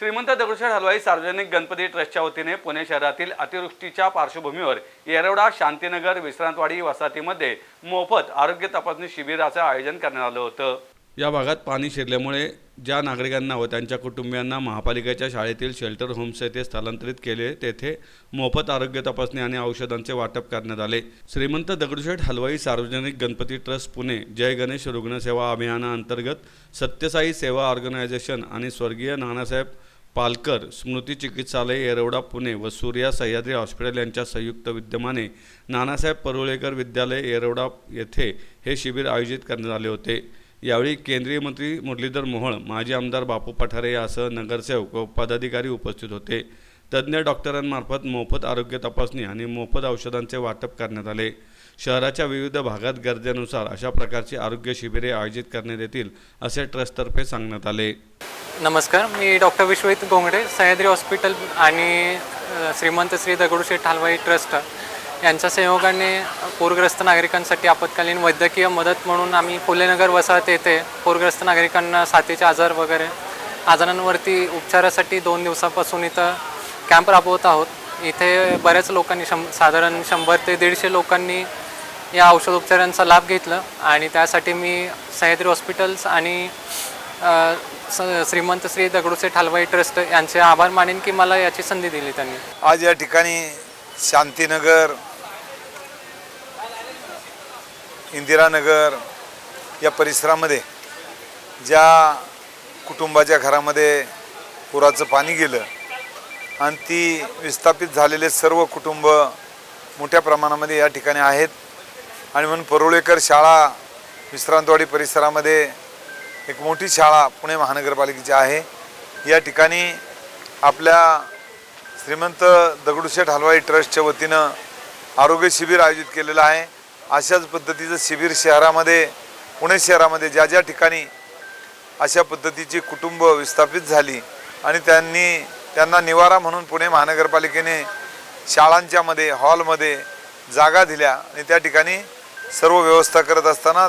श्रीमंत दगडूशेठ हलवाई सार्वजनिक गणपती ट्रस्टच्या वतीने पुणे शहरातील अतिवृष्टीच्या पार्श्वभूमीवर येरवडा शांतीनगर विश्रांतवाडी वसाहतीमध्ये मोफत आरोग्य तपासणी शिबिराचं आयोजन करण्यात आलं होतं. या भागात पाणी शिरल्यामुळे ज्या नागरिकांना व त्यांच्या कुटुंबियांना महापालिकेच्या शाळेतील शेल्टर होम्स येथे स्थलांतरित केले तेथे मोफत आरोग्य तपासणी आणि औषधांचे वाटप करण्यात आले. श्रीमंत दगडूशेठ हलवाई सार्वजनिक गणपती ट्रस्ट पुणे जय गणेश रुग्णसेवा अभियानाअंतर्गत सत्यसाई सेवा ऑर्गनायझेशन आणि स्वर्गीय नानासाहेब पालकर स्मृती चिकित्सालय येरवडा पुणे व सूर्या सह्याद्री हॉस्पिटल यांच्या संयुक्त विद्यमाने नानासाहेब परुळेकर विद्यालय येरवडा येथे हे शिबिर आयोजित करण्यात आले होते. यावेळी केंद्रीय मंत्री मुरलीधर मोहोळ माजी आमदार बापू पठारे यासह नगरसेवक व पदाधिकारी उपस्थित होते. तज्ज्ञ डॉक्टरांमार्फत मोफत आरोग्य तपासणी आणि मोफत औषधांचे वाटप करण्यात आले. शहराच्या विविध भागात गरजेनुसार अशा प्रकारची आरोग्य शिबिरे आयोजित करण्यात येतील असे ट्रस्टतर्फे सांगण्यात आले. नमस्कार मी डॉक्टर विश्वजित गोंगडे सह्याद्री हॉस्पिटल आणि श्रीमंत श्री दगडूशेठ हलवाई ट्रस्ट यांच्या सहयोगाने पूरग्रस्त नागरिकांसाठी आपत्कालीन वैद्यकीय मदत म्हणून आम्ही फुलेनगर वसाहत येथे पूरग्रस्त नागरिकांना साथीचे आजार वगैरे आजारांवरती उपचारासाठी दोन दिवसापासून इथं कॅम्प राबवत आहोत. इथे बऱ्याच लोकांनी शं साधारण शंभर ते दीडशे लोकांनी या औषधोपचारांचा लाभ घेतला आणि त्यासाठी मी सह्याद्री हॉस्पिटल्स आणि श्रीमंत श्री दगडूशेठ हलवाई ट्रस्ट यांचे आभार मानेन की मला याची संधी दिली त्यांनी. आज या ठिकाणी शांतीनगर इंदिरानगर या परिसरामध्ये ज्या कुटुंबाच्या घरामध्ये पुराचं पाणी गेलं आणि ती विस्थापित झालेले सर्व कुटुंब मोठ्या प्रमाणामध्ये या ठिकाणी आहेत. आणि म्हणून परुळेकर शाळा विश्रांतवाडी परिसरामध्ये एक मोठी शाळा पुणे महानगरपालिकेची आहे. या ठिकाणी आपल्या श्रीमंत दगडूशेठ हलवाई ट्रस्टच्या वतीनं आरोग्य शिबिर आयोजित केलेलं आहे. अशाच पद्धतीचं शिबिर शहरामध्ये पुणे शहरामध्ये ज्या ज्या ठिकाणी अशा पद्धतीची कुटुंब विस्थापित झाली आणि त्यांनी त्यांना निवारा म्हणून पुणे महानगरपालिकेने शाळांच्यामध्ये हॉलमध्ये जागा दिल्या आणि त्या ठिकाणी सर्व व्यवस्था करत असताना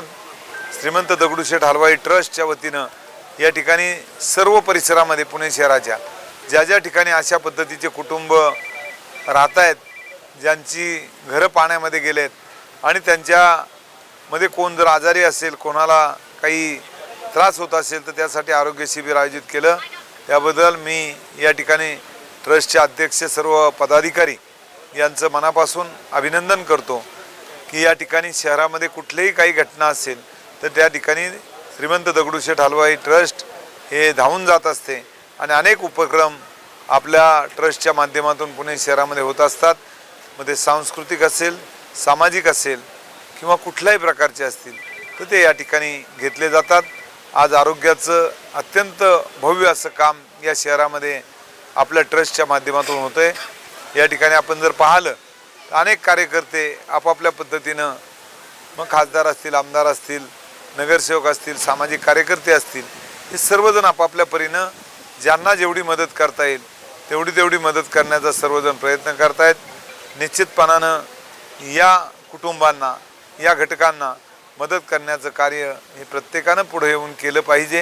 श्रीमंत दगडूशेठ हलवाई ट्रस्टच्या वतीनं या ठिकाणी सर्व परिसरामध्ये पुणे शहराच्या ज्या ज्या ठिकाणी अशा पद्धतीचे कुटुंब राहत आहेत ज्यांची घरं पाण्यामध्ये गेलेत आणि त्यांच्यामध्ये कोण जर आजारी असेल कोणाला काही त्रास होत असेल तर त्यासाठी आरोग्य शिबिर आयोजित केलं. त्याबद्दल मी या ठिकाणी ट्रस्टचे अध्यक्ष सर्व पदाधिकारी यांचं मनापासून अभिनंदन करतो की या ठिकाणी शहरामध्ये कुठलीही काही घटना असेल तर त्या ठिकाणी श्रीमंत दगडूशेठ हलवाई ट्रस्ट हे धावून जात असते आणि अनेक उपक्रम आपल्या ट्रस्टच्या माध्यमातून पुणे शहरामध्ये होत असतात. मग ते सांस्कृतिक असेल सामाजिक असेल किंवा कुठल्याही प्रकारचे असतील तर ते या ठिकाणी घेतले जातात. आज आरोग्याचं अत्यंत भव्य असं काम या शहरामध्ये आपल्या ट्रस्टच्या माध्यमातून होतं आहे या ठिकाणी आपण जर पाहिलं तर अनेक कार्यकर्ते आपापल्या पद्धतीनं मग खासदार असतील आमदार असतील नगरसेवक असतील सामाजिक कार्यकर्ते असतील हे सर्वजण आपापल्या परीनं ज्यांना जेवढी मदत करता येईल तेवढी तेवढी मदत करण्याचा सर्वजण प्रयत्न करतायत. निश्चितपणानं या कुटुंबांना या घटकांना मदत करण्याचं कार्य हे प्रत्येकानं पुढे येऊन केलं पाहिजे.